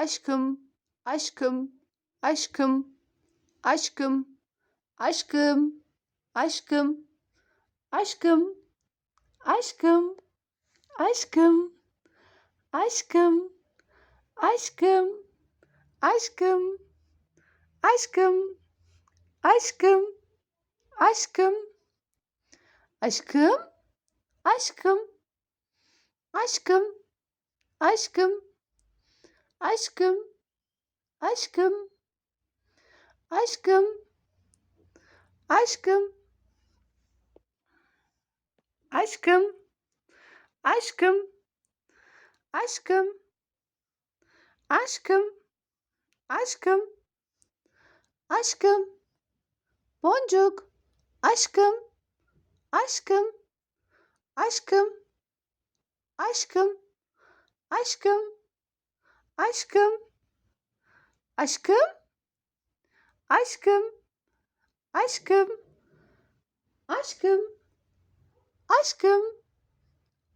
aşkım, aşkım, aşkım, aşkım, aşkım, aşkım, aşkım, aşkım, aşkım, aşkım, aşkım, aşkım, aşkım, aşkım, aşkım, aşkım, aşkım, aşkım, aşkım, aşkım, aşkım, aşkım, aşkım, aşkım, aşkım, aşkım, aşkım, aşkım, aşkım, boncuk, aşkım, aşkım, aşkım, aşkım, aşkım, aşkım, aşkım, aşkım, aşkım, aşkım, aşkım,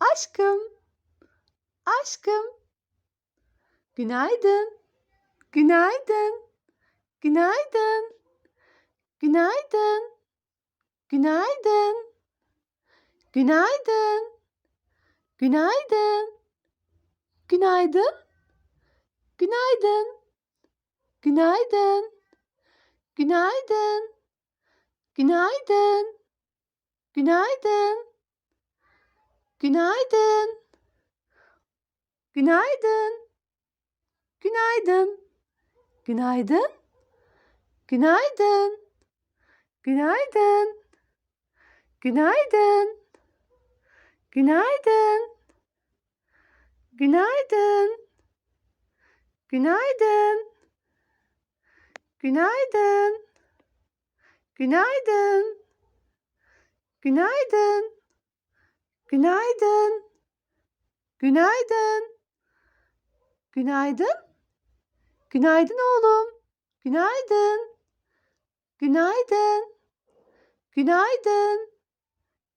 aşkım, aşkım. Günaydın, günaydın, günaydın, günaydın, günaydın, günaydın, günaydın, günaydın, günaydın, günaydın, günaydın, günaydın, günaydın, günaydın, günaydın, günaydın, günaydın, günaydın, günaydın, günaydın, günaydın, günaydın, günaydın, günaydın, günaydın, günaydın, günaydın, günaydın, günaydın, günaydın oğlum, günaydın, günaydın, günaydın,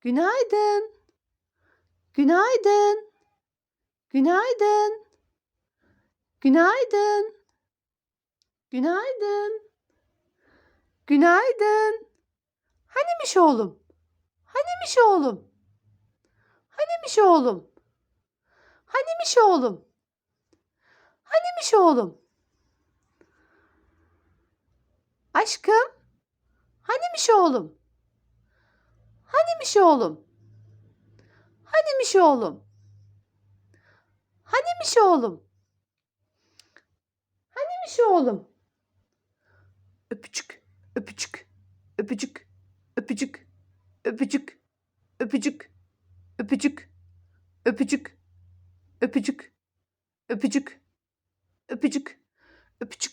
günaydın, günaydın, günaydın, günaydın, günaydın, günaydın. Hanimiş oğlum? Hanimiş oğlum? Hanimiş oğlum? Hanimiş oğlum? Hanimiş oğlum? Aşkım? Hanimiş oğlum? Hanimiş oğlum? Hanimiş oğlum? Hanimiş oğlum? Hanimiş oğlum? Öpücük, öpücük, öpücük, öpücük, öpücük, öpücük, öpücük, öpücük, öpücük, öpücük, öpücük, öpücük,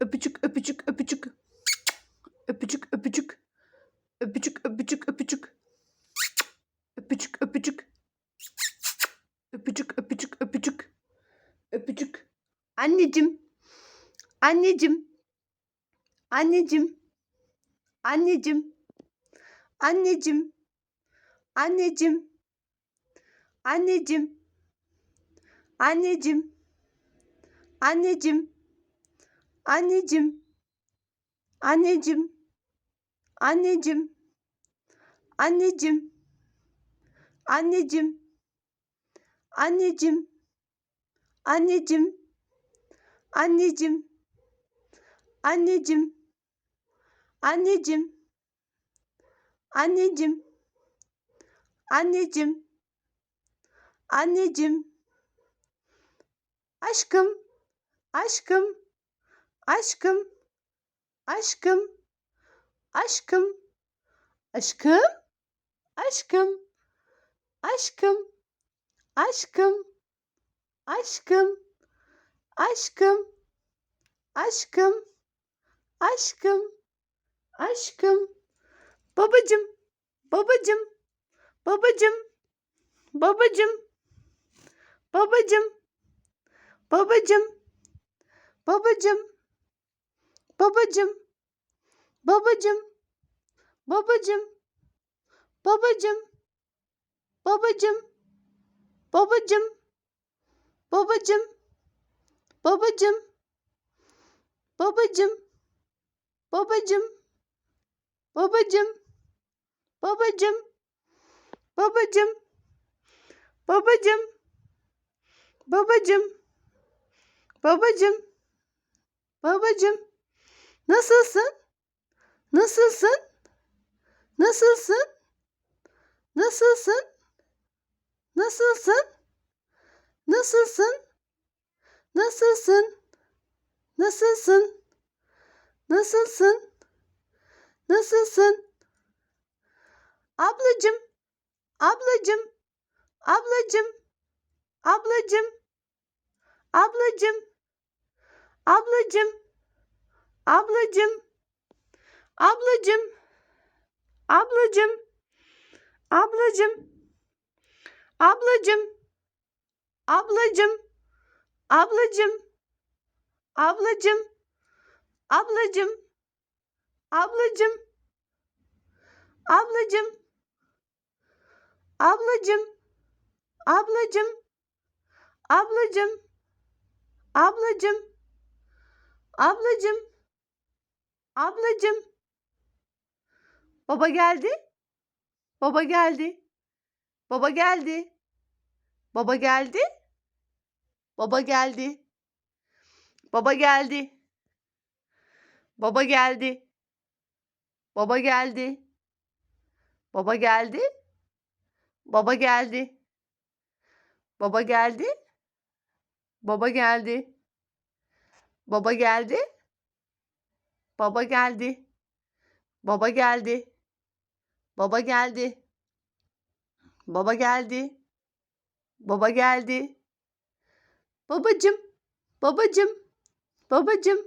öpücük, öpücük, öpücük, öpücük, öpücük, öpücük, öpücük, öpücük, öpücük, öpücük, öpücük, öpücük, öpücük, öpücük. Anneciğim, anneciğim, anneciğim, anneciğim, anneciğim, anneciğim, anneciğim, anneciğim, anneciğim, anneciğim, anneciğim, anneciğim, anneciğim, anneciğim, anneciğim, anneciğim, anneciğim, anneciğim, anneciğim, anneciğim, anneciğim, anneciğim, aşkım, aşkım, aşkım, aşkım, aşkım, aşkım, aşkım, aşkım, aşkım, aşkım, aşkım, aşkım, Aşkım. Aşkım. Babacım. Babacım. Babacım. Babacım. Babacım. Babacım. Babacım. Babacım. Babacım. Babacım. Babacım. Babacım. Babacım. Babacım. Babacım. Babacım. Babacım. Babacım. Babacım. Babacım. Babacım. Babacım. Babacım. Babacım. Nasılsın? Nasılsın? Nasılsın? Nasılsın? Nasılsın? Nasılsın? Nasılsın? Nasılsın? Nasılsın? Nasılsın? Ablacım, ablacım, ablacım, ablacım, ablacım, ablacım, ablacım, ablacım, ablacım, ablacım, ablacım, ablacım, ablacım, ablacım, ablacım, ablacım, ablacım, ablacım, ablacım, ablacım, ablacım, ablacım, ablacım. Baba geldi. Baba geldi. Baba geldi. Baba geldi. Baba geldi. Baba geldi. Baba geldi. Baba geldi. Baba geldi. Baba geldi. Baba geldi. Baba geldi. Baba geldi. Baba geldi. Baba geldi. Baba geldi. Baba geldi. Baba geldi. Babacım. Babacım. Babacım.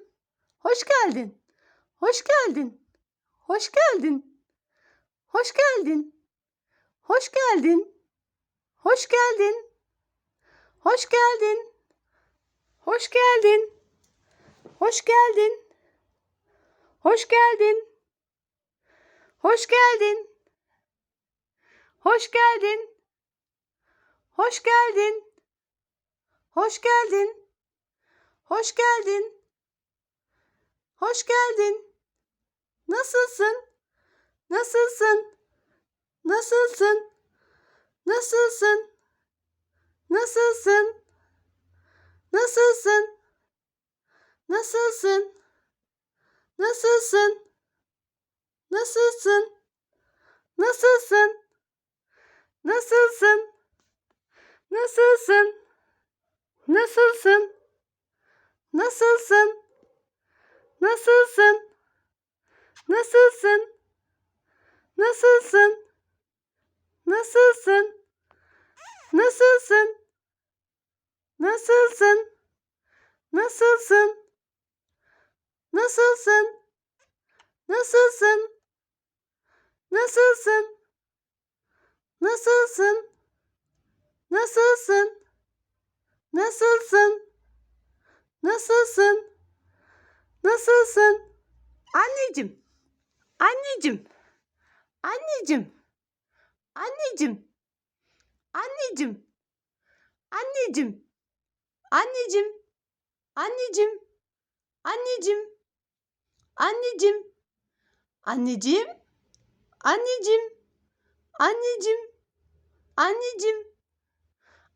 Hoş geldin. Hoş geldin. Hoş geldin. Hoş geldin. Hoş geldin. Hoş geldin. Hoş geldin. Hoş geldin. Hoş geldin. Hoş geldin. Hoş geldin. Hoş geldin. Hoş geldin. Hoş geldin. Hoş geldin. Hoş geldin. Nasılsın? Nasılsın? Nasılsın? Nasılsın? Nasılsın? Nasılsın? Nasılsın? Nasılsın? Nasılsın? Nasılsın? Nasılsın? Nasılsın? Nasılsın? Nasılsın? Nasılsın? Nasılsın? Nasılsın? Nasılsın? Nasılsın? Nasılsın? Nasılsın? Nasılsın? Nasılsın? Nasılsın? Nasılsın? Nasılsın? Nasılsın? Nasılsın? Nasılsın? Anneciğim. Anneciğim. Anneciğim. Anneciğim. Anneciğim. Anneciğim. Anneciğim. Anneciğim. Anneciğim. Anneciğim. Anneciğim. Anneciğim. Anneciğim. Anneciğim.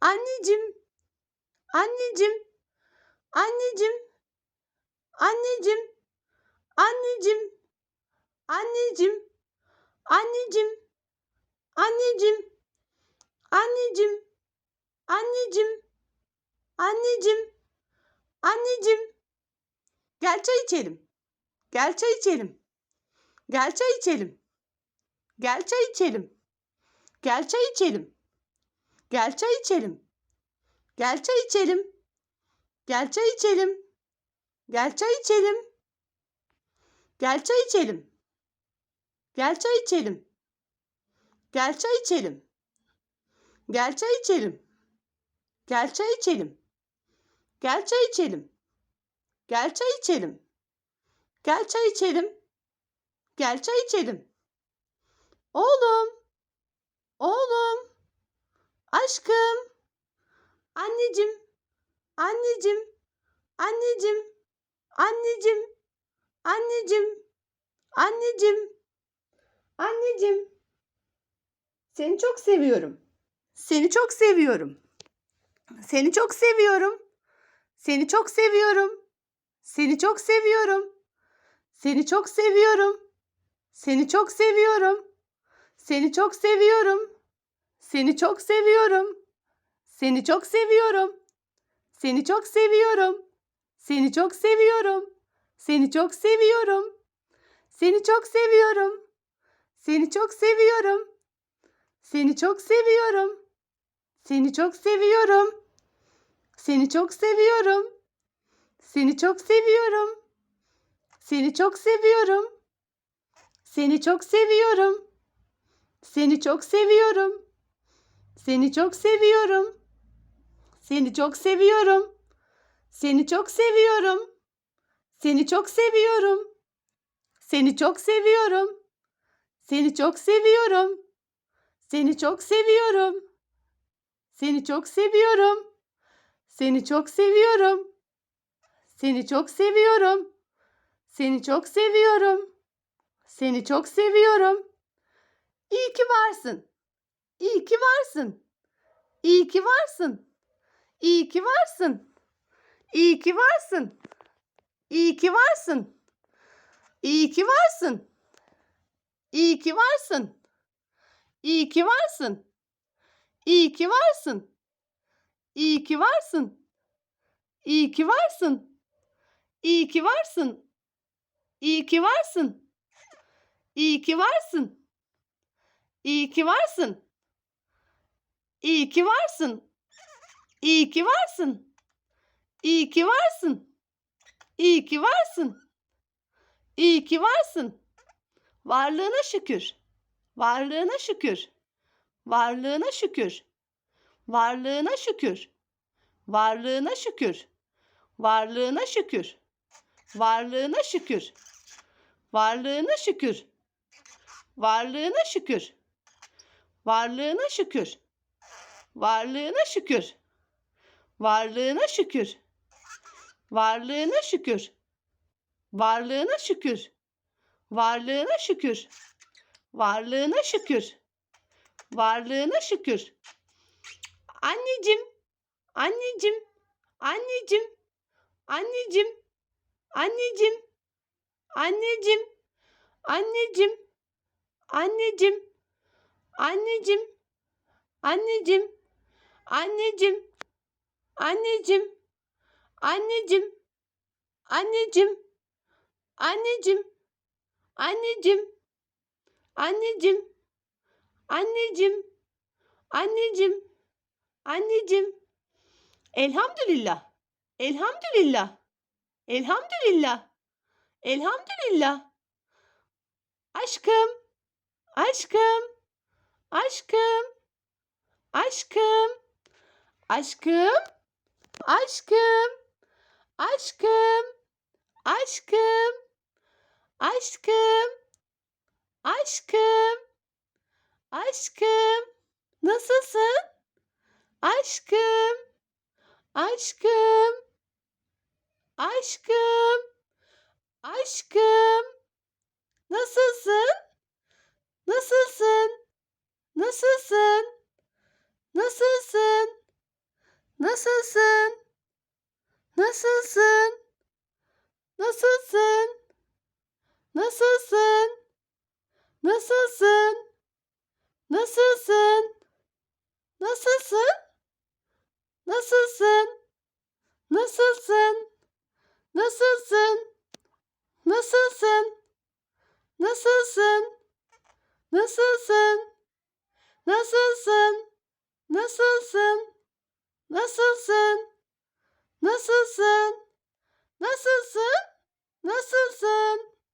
Anneciğim. Anneciğim. Anneciğim. Anneciğim. Anneciğim. Anneciğim. Anneciğim. Anneciğim. Anneciğim. Anneciğim. Anneciğim. Anneciğim. Gel çay içelim. Gel çay içelim. Gel çay içelim. Gel çay içelim. Gel çay içelim. Gel çay içelim. Gel çay içelim. Gel çay içelim. Gel çay içelim. Gel çay içelim. Gel çay içelim. Gel çay içelim. Gel çay içelim. Gel çay içelim. Gel çay içelim. Gel çay içelim. Gel çay içelim. Gel çay içelim. Oğlum. Oğlum. Aşkım. Anneciğim. Anneciğim. Anneciğim. Anneciğim. Anneciğim. Anneciğim. Anneciğim. Seni çok seviyorum. Seni çok seviyorum. Seni çok seviyorum. Seni çok seviyorum. Seni çok seviyorum. Seni çok seviyorum. Seni çok seviyorum. Seni çok seviyorum. Seni çok seviyorum. Seni çok seviyorum. Seni çok seviyorum. Seni çok seviyorum. Seni çok seviyorum. Seni çok seviyorum. Seni çok seviyorum. Seni çok seviyorum. Seni çok seviyorum. Seni çok seviyorum. Seni çok seviyorum. Seni çok seviyorum. Seni çok seviyorum. Seni çok seviyorum. Seni çok seviyorum. Seni çok seviyorum. Seni çok seviyorum. Seni çok seviyorum. Seni çok seviyorum. Seni çok seviyorum. Seni çok seviyorum. Seni çok seviyorum. Seni çok seviyorum. Seni çok seviyorum. Seni çok seviyorum. Seni çok seviyorum. İyi ki varsın. İyi ki varsın. İyi ki varsın. İyi ki varsın. İyi ki varsın. İyi ki varsın. İyi ki varsın. İyi ki varsın. İyi ki varsın. İyi ki varsın. İyi ki varsın. İyi ki varsın. İyi ki varsın. İyi ki varsın. İyi ki varsın. İyi ki varsın. İyi ki varsın. İyi ki varsın. İyi ki varsın. İyi ki varsın. İyi ki varsın. Varlığına şükür. Varlığına şükür. Varlığına şükür. Varlığına şükür. Varlığına şükür. Varlığına şükür. Varlığına şükür. Varlığına şükür. Varlığına şükür. Varlığına şükür. Varlığına şükür. Varlığına şükür. Varlığına şükür. Varlığına şükür. Varlığına şükür. Varlığına şükür. Varlığına şükür. Anneciğim. Anneciğim. Anneciğim. Anneciğim. Anneciğim. Anneciğim. Anneciğim. Anneciğim. Anneciğim. Anneciğim. Anneciğim. Anneciğim. Anneciğim. Anneciğim. Anneciğim. Anneciğim. Anneciğim. Anneciğim. Anneciğim. Anneciğim. Elhamdülillah. Elhamdülillah. Elhamdülillah. Elhamdülillah. Aşkım. Aşkım. Aşkım. Aşkım. Aşkım. Aşkım. Aşkım. Aşkım. Aşkım. Aşkım. Aşkım. Nasılsın? Aşkım. Aşkım. Aşkım. Aşkım. Nasılsın? Nasılsın? Nasılsın? Nasılsın? Nasılsın? Nasılsın? Nasılsın? Nasılsın? Nasılsın?